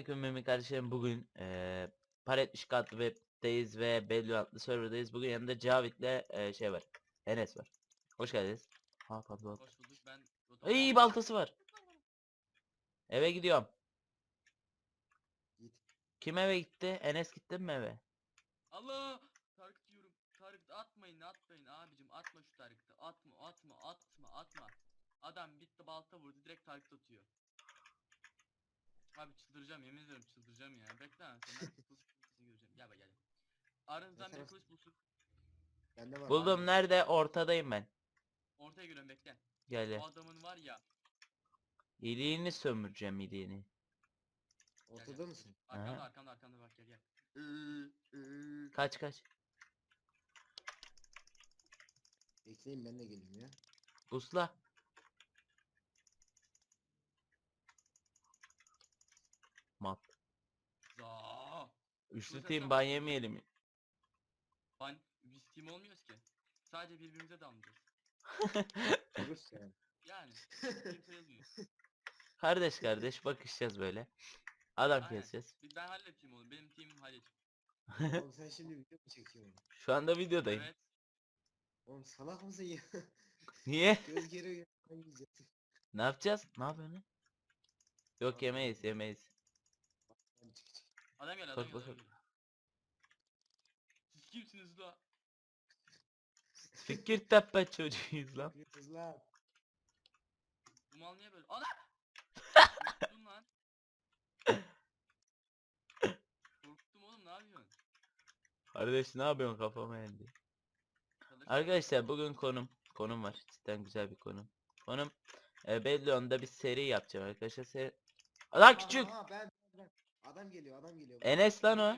Selamünaleyküm mümin kardeşlerim. Bugün eee Par 70 adlı webdeyiz ve Belli adlı serverdayız. Bugün yanımda Cavit'le eee, şey var. Enes var. Hoş geldiniz. Ha pardon. Hoş bulduk ben. İyi baltası var. Eve gidiyorum. Git. Kim eve gitti? Enes gittin mi eve? Allah! Tarık diyorum. Tarık atmayın atmayın abicim atma şu Tarık'ı. Atma atma atma atma. Adam bitti balta vurdu direkt Tarık atıyor. Abi çıldıracağım yemin ederim çıldıracağım ya. Bekle lan senden kılıç kılıcını göreceğim. Gel bak gel. Aranızdan bir kılıç bulsun. Bende var. Buldum nerede? Ortadayım ben. Ortaya geliyorum bekle. Gel gel. O adamın var ya. İliğini sömüreceğim iliğini. gel, gel. Ortada mısın? Arkamda Aha. arkamda arkamda bak gel gel. Iı. Kaç kaç. Bekleyin ben de geleyim ya. Usla. Mat. Za. Üçlü team ban yemeyelim. Ben biz team olmuyoruz ki. Sadece birbirimize damlıyoruz. Yani. Kardeş kardeş bakışacağız böyle. Adam Aynen. keseceğiz. Bir Ben halledeyim oğlum. Benim teamim hallet. Oğlum sen şimdi video mu çekiyorsun? Şu anda videodayım. Evet. Oğlum salak mısın ya? Niye? Göz geri. Ne yapacağız? Ne yapıyorsun? Yok yemeyiz yemeyiz. Adam gel adam gel. gel. Siz kimsiniz la? Fikir tepe çocuğuyuz lan. Yapıyoruz lan. Bu mal niye böyle? Ana! Korktum lan. Korktum oğlum ne yapıyorsun? Kardeş ne yapıyorsun kafama geldi. Çalış- Arkadaşlar bugün konum konum var. Cidden güzel bir konum. Konum e, Bellion'da bir seri yapacağım arkadaşlar. Seri... Lan küçük. Aha, ben, ben. Adam geliyor adam geliyor. Enes lan o.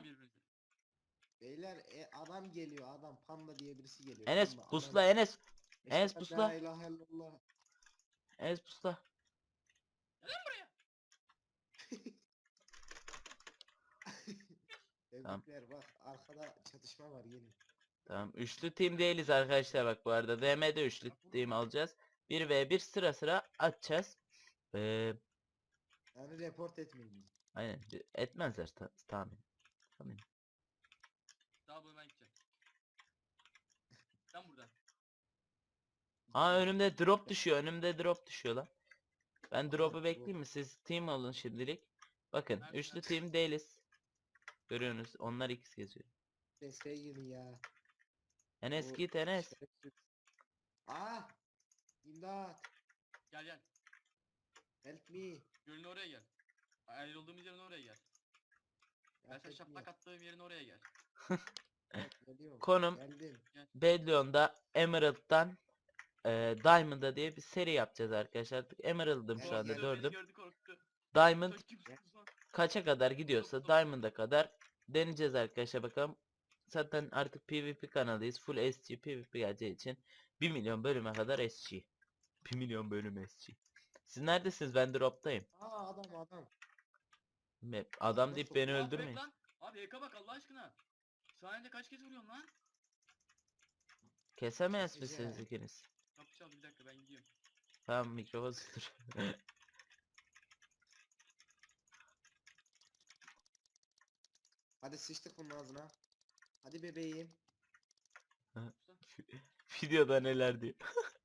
Beyler e, adam geliyor adam panda diye birisi geliyor. Enes Panda, pusla adam. Enes. Enes pusla. La ilahe illallah. Enes pusla. Tebrikler bak arkada çatışma var gelin. Tamam. Üçlü team değiliz arkadaşlar bak bu arada. DM'de üçlü team alacağız. 1v1 sıra sıra atacağız. Ee, Yani report etmeyin. aynen. Etmezler ta tahmin. Tahmin. Daha bunu ben gideceğim. Sen buradan. Aa önümde drop düşüyor. Önümde drop düşüyor lan. Ben drop'u drop. bekleyeyim mi? Siz team olun şimdilik. Bakın Nerede, üçlü team değiliz. Görüyorsunuz. Onlar ikisi geziyor. Desteğe girin ya. Enes Bu git Enes. Aa! İmdat! Gel gel. Help me! Gölün oraya gel. Ayrıldığımız yerin oraya gel. Ben sen et. şaplak attığım yerin oraya gel. Geliyorum. Konum Geldim. Bedlion'da Emerald'dan e, Diamond'a diye bir seri yapacağız arkadaşlar. Emerald'ım şu anda dördüm. Beni gördü korktu. Diamond lan? kaça kadar gidiyorsa. Diamond'a kadar deneyeceğiz arkadaşlar bakalım. Zaten artık PvP kanalıyız. Full SG PvP geleceği için 1 milyon bölüme kadar SG. 1 milyon bölüm SG. Siz neredesiniz? Ben drop'tayım. Aa adam adam. Me- Adam deyip beni bırak öldürmeyin. lan. Abi Eka bak Allah aşkına. Saniyede kaç kez vuruyorsun lan? Kesemez misiniz ikiniz? Kapı çaldı bir dakika ben gidiyorum. Tamam mikrofon sıkır. Hadi sıçtık bunun ağzına. Hadi bebeğim. Videoda neler diyor.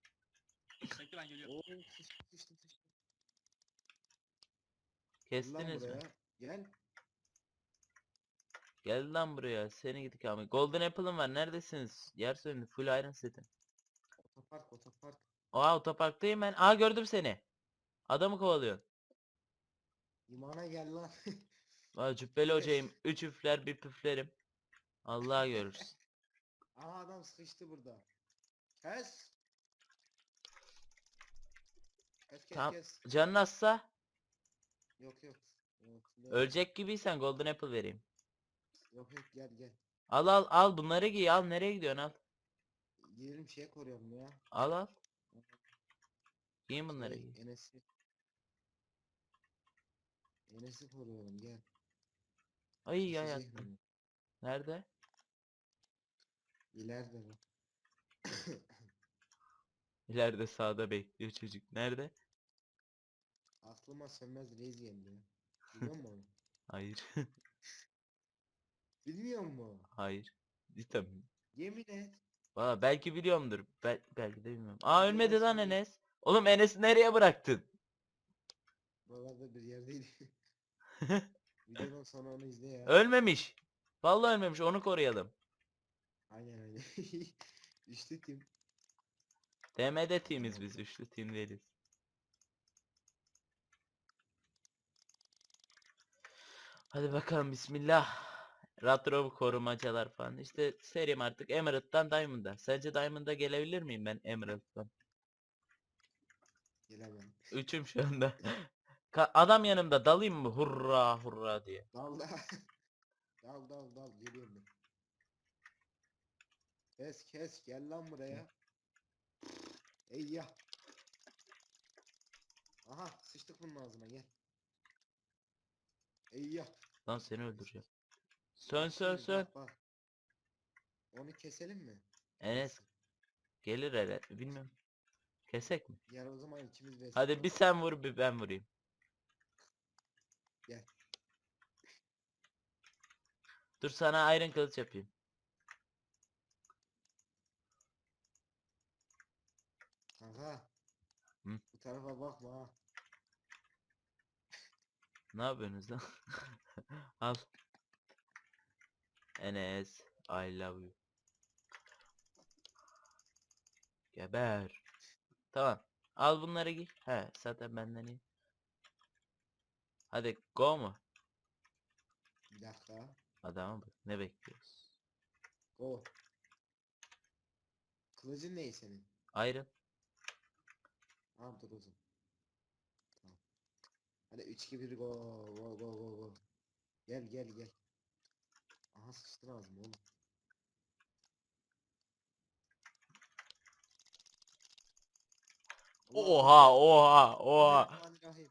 Bekle ben geliyorum. Oo sıçtım sıçtım Kestiniz mi? buraya. Gel. Gel lan buraya. Seni gidik abi. Golden Apple'ım var. Neredesiniz? Yer söyleyin. Full Iron Set'im. Otopark otopark. Aa otoparktayım ben. Aa gördüm seni. Adamı kovalıyorsun. İmana gel lan. Aa cübbeli hocayım. Üç üfler bir püflerim. Allah'a görürsün. Aha adam sıkıştı burada. Kes. Kes Tamam. kes. Canın azsa Yok yok. Yok yok. ölecek gibiysen Golden Apple vereyim. Yok yok gel gel. Al al al bunları giy al. Nereye gidiyorsun al. Gidelim şeye koruyorum ya. Al al. Giyin bunları Şey, giy. Enes'i. Enes'i koruyorum gel. Ay ya Kesecek yattım. Nerede? İleride bu. İleride sağda bekliyor çocuk. Nerede? Aklıma sönmez reis geldi. Biliyor musun? Hayır. Bilmiyor mu? Hayır. Cidden mi? Yemin et. Valla belki biliyorumdur. Bel belki de bilmiyorum. Aa ölmedi lan musun? Enes. Oğlum Enes'i nereye bıraktın? Buralarda bir yerdeydi. Videodan sonra onu izle ya. Ölmemiş. Vallahi ölmemiş. Onu koruyalım. Aynen aynen. Üçlü tim. DMD teamiz biz. Üçlü team değiliz. Hadi bakalım bismillah. Retro korumacalar falan. İşte serim artık Emerald'dan Diamond'a. Sence Diamond'a gelebilir miyim ben Emerald'dan? Gelemem. Üçüm şu anda. Ka- adam yanımda dalayım mı? Hurra hurra diye. Dal da. dal dal dal geliyorum ben. Kes kes gel lan buraya. Ey ya. Aha sıçtık bunun ağzına gel. Ey ya. Lan seni öldüreceğim. Sön sön sön. bak, bak. Onu keselim mi? Enes gelir hele. Bilmiyorum. Kesek mi? Yer o zaman ikimiz de. Hadi bir sen vur bir ben vurayım. Gel. Dur sana iron kılıç yapayım. Kanka. Hı? Bu tarafa bakma ha. Ne yapıyorsunuz lan? Al. Enes, I love you. Geber. Tamam. Al bunları giy. He, zaten benden iyi. Hadi go mu? Bir dakika. Adama bak. Ne bekliyoruz? Go. Kılıcın ne senin? Iron. Tamam dur uzun. Hadi 3 2 1 go go go go go. Gel gel gel. Aha sıçtı ağzıma oğlum. Oha, oha, oha. Bismillahirrahmanirrahim.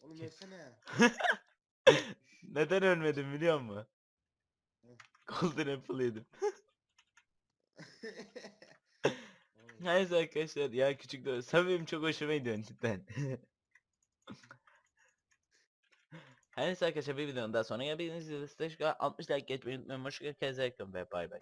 Oğlum ölsene. Neden ölmedim biliyor musun? Golden Apple yedim. Neyse arkadaşlar ya küçük de benim çok hoşuma gidiyorsun cidden. Her neyse arkadaşlar bir videonun daha sonra geldiğiniz için 60 like geçmeyi unutmayın. Hoşçakalın. Kendinize iyi bakın ve bay bay.